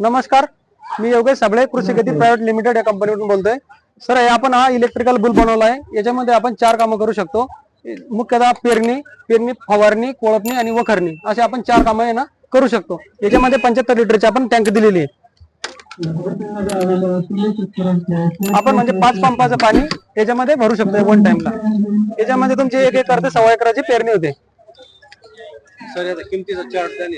नमस्कार मी योगेश साबळे कृषी गती प्रायव्हेट लिमिटेड या कंपनीतून बोलतोय. सर हे आपण हा इलेक्ट्रिकल बुल बनवला आहे. याच्यामध्ये आपण चार कामं करू शकतो. मुख्यतः पेरणी पेरणी फवारणी कोळपणी आणि वखरणी. असे आपण चार कामं आहे ना करू शकतो. याच्यामध्ये पंच्याहत्तर लिटरची आपण टँक दिलेली आहे. आपण म्हणजे पाच पंपाचं पाणी याच्यामध्ये भरू शकतो वन टाइमला याच्यामध्ये तुमची एक एक अर्ध सव्वा एकराची पेरणी होते. सर याचा किमतीचा चार्ट द्या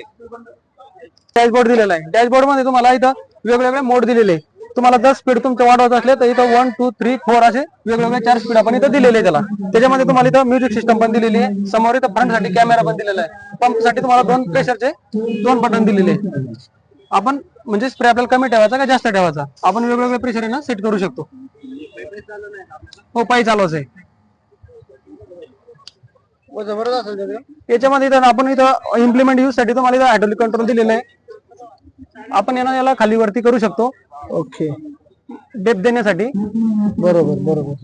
डॅशबोर्ड दिलेला आहे. डॅशबोर्डमध्ये तुम्हाला इथं वेगवेगळे मोड दिलेले आहे. तुम्हाला जर स्पीड तुमचं वाढवत असले तर इथं वन टू थ्री फोर असे वेगवेगळे चार स्पीड आपण इथं दिलेले त्याला. त्याच्यामध्ये तुम्हाला इथं म्युझिक सिस्टम पण दिलेली आहे. समोर इथं फ्रंटसाठी कॅमेरा पण दिलेला आहे. पंपसाठी तुम्हाला दोन प्रेशरचे दोन बटन दिलेले आपण म्हणजे स्प्रे आपल्याला कमी ठेवायचा का जास्त ठेवायचा? आपण वेगवेगळ्या प्रेशरना सेट करू शकतो. हो पायी चालवायचं आहे. जबरदस्त असेल त्याचं. याच्यामध्ये इथं आपण इथं इम्प्लिमेंट यूजसाठी तुम्हाला इथं हायड्रोलिक कंट्रोल दिलेलं आहे. आपण यांना याला खाली वरती करू शकतो. ओके. डेप देण्यासाठी. बरोबर बरोबर.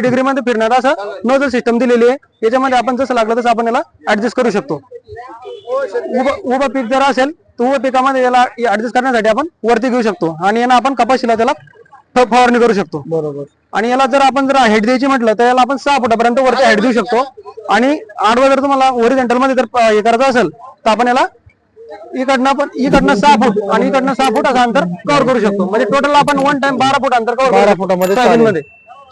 डिग्री मध्ये फिरणार असं नोझल सिस्टम दिलेली आहे. याच्यामध्ये आपण जसं लागलं तसं आपण याला ऍडजस्ट करू शकतो. उभं उभं पीक जर असेल तर उभं पिकामध्ये याला ऍडजस्ट करण्यासाठी आपण वरती घेऊ शकतो. आणि यांना आपण कपाशीला त्याला फवारणी करू शकतो. बरोबर. आणि याला जर आपण जर हेड द्यायची म्हटलं तर याला आपण सहा फुटापर्यंत वरती हेड देऊ शकतो. आणि आडवं जर तुम्हाला ओरिजेंटलमध्ये जर हे करायचं असेल तर आपण याला इकडनं पण इकडनं सहा फूट आणि इकडनं सहा फूट असं अंतर कव्हर करू शकतो. म्हणजे टोटल आपण वन टाइम बारा फूट अंतर कव्हर बारा फुटामध्ये सोयाबीन मध्ये.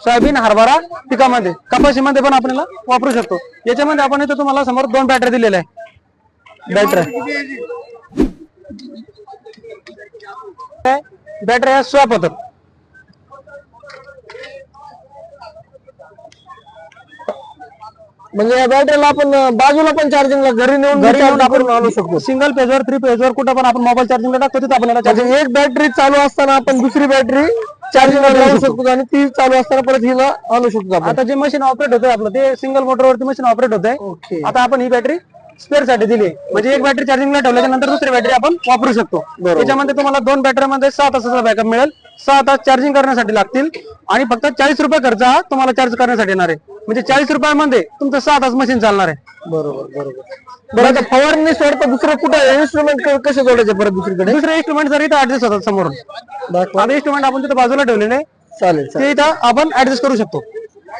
सोयाबीन हरभरा पिकामध्ये कपाशीमध्ये पण आपण याला वापरू शकतो. याच्यामध्ये आपण इथं तुम्हाला समोर दोन बॅटरी दिलेल्या आहे? बॅटरी बॅटरी स्वॅप होतात म्हणजे या बॅटरीला आपण बाजूला पण चार्जिंगला घरी नेऊन घरी charging करून आणू आपण शकतो सिंगल पेजवर थ्री पेजवर कुठं पण आपण मोबाईल चार्जिंगला टाकतो तिथं आपण याला charging- म्हणजे एक बॅटरी चालू असताना आपण दुसरी बॅटरी चार्जिंगला लावू शकतो आणि ती चालू असताना परत हिला आणू शकतो आपण. आता जे मशीन ऑपरेट होतंय आपलं ते सिंगल मोटरवरती मशीन ऑपरेट होत ओके आता आपण ही बॅटरी स्पेअरसाठी दिली आहे. म्हणजे एक बॅटरी चार्जिंगला ठेवल्याच्या नंतर दुसरी बॅटरी आपण वापरू शकतो. त्याच्यामध्ये तुम्हाला दोन बॅटरीमध्ये सहा तासाचा बॅकअप मिळेल. सहा तास चार्जिंग करण्यासाठी लागतील. आणि फक्त चाळीस रुपये खर्च हा तुम्हाला चार्ज करण्यासाठी येणार आहे. म्हणजे चाळीस रुपयामध्ये तुमचं सहा तास मशीन चालणार आहे. बरोबर बरोबर. बरं. आता फवारणी सोडता दुसरं कुठं इन्स्ट्रुमेंट कसे जोडायचे परत दुसरीकडे? दुसरे इंस्ट्रुमेंट जर इथं ऍडजस्ट होतात समोरून. दाखवा. आता इंस्ट्रुमेंट आपण तिथं बाजूला ठेवलेले. चालेल चालेल ते इथं आपण ऍडजस्ट करू शकतो.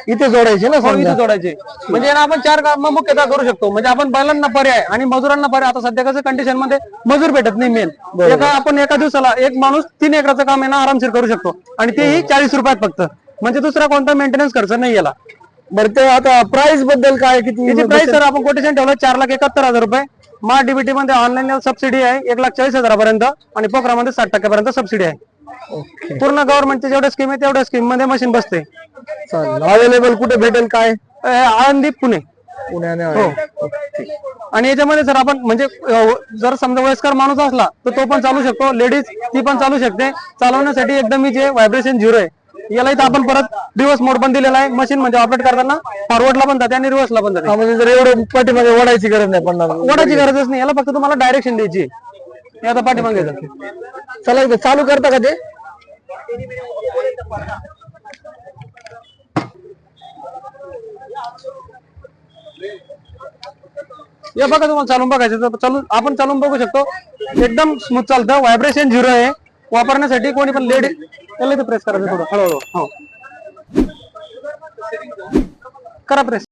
इथे जोडायचे ना हो, समजा. इथं जोडायचे. म्हणजे आपण चार काम मुख्यतः करू शकतो. म्हणजे आपण बैलांना पर्याय आणि मजुरांना पर्याय. आता सध्या कसं कंडिशनमध्ये मजूर भेटत नाही मेन एका आपण एका दिवसाला एक माणूस तीन एकराचं काम आहे ना आरामशीर करू शकतो. आणि तेही चाळीस रुपयात फक्त. म्हणजे दुसरा कोणता मेंटेनन्स खर्च नाही याला. बरं ते आता प्राइसबद्दल काय किती याची प्राइस सर आपण कोटेशन ठेवलं चार लाख एकाहत्तर हजार रुपये. मा डीबीटी मध्ये ऑनलाईन सबसिडी आहे एक लाख चाळीस हजारापर्यंत आणि पोखरामध्ये साठ टक्क्यापर्यंत सबसिडी आहे. ओके पूर्ण गव्हर्नमेंटचे जेवढ्या स्कीम आहे तेवढ्या स्कीममध्ये मशीन बसते चालेल. अवेलेबल कुठे भेटेल काय? अं, आळंदी पुणे. पुण्याने हो. ओके आणि याच्यामध्ये जर आपण म्हणजे अ, जर समजा वयस्कर माणूस असला तर तो पण चालू शकतो. लेडीज ती पण चालू शकते. चालवण्यासाठी एकदम जे व्हायब्रेशन झिरो आहे. याला इथं आपण परत रिव्हर्स मोड पण दिलेला आहे. मशीन म्हणजे ऑपरेट करताना फॉरवर्डला पण जाते आणि रिव्हर्सला पण जाते. म्हणजे जर एवढं पाठीमागे ओढायची गरज नाही पडणार. ओढाची गरजच नाही. याला फक्त तुम्हाला डायरेक्शन द्यायची. हे आता पाठीमागे जाते. चला एकदा चालू करता का ते? हे बघा तुम्हाला चालून बघायचं. चालून आपण चालून बघू शकतो. एकदम स्मूथ चालतं. व्हायब्रेशन झिरो आहे. वापरण्यासाठी कोणी पण लेडी त्याला इथं प्रेस करायचं थोडं. हळूहळू. हो. करा प्रेस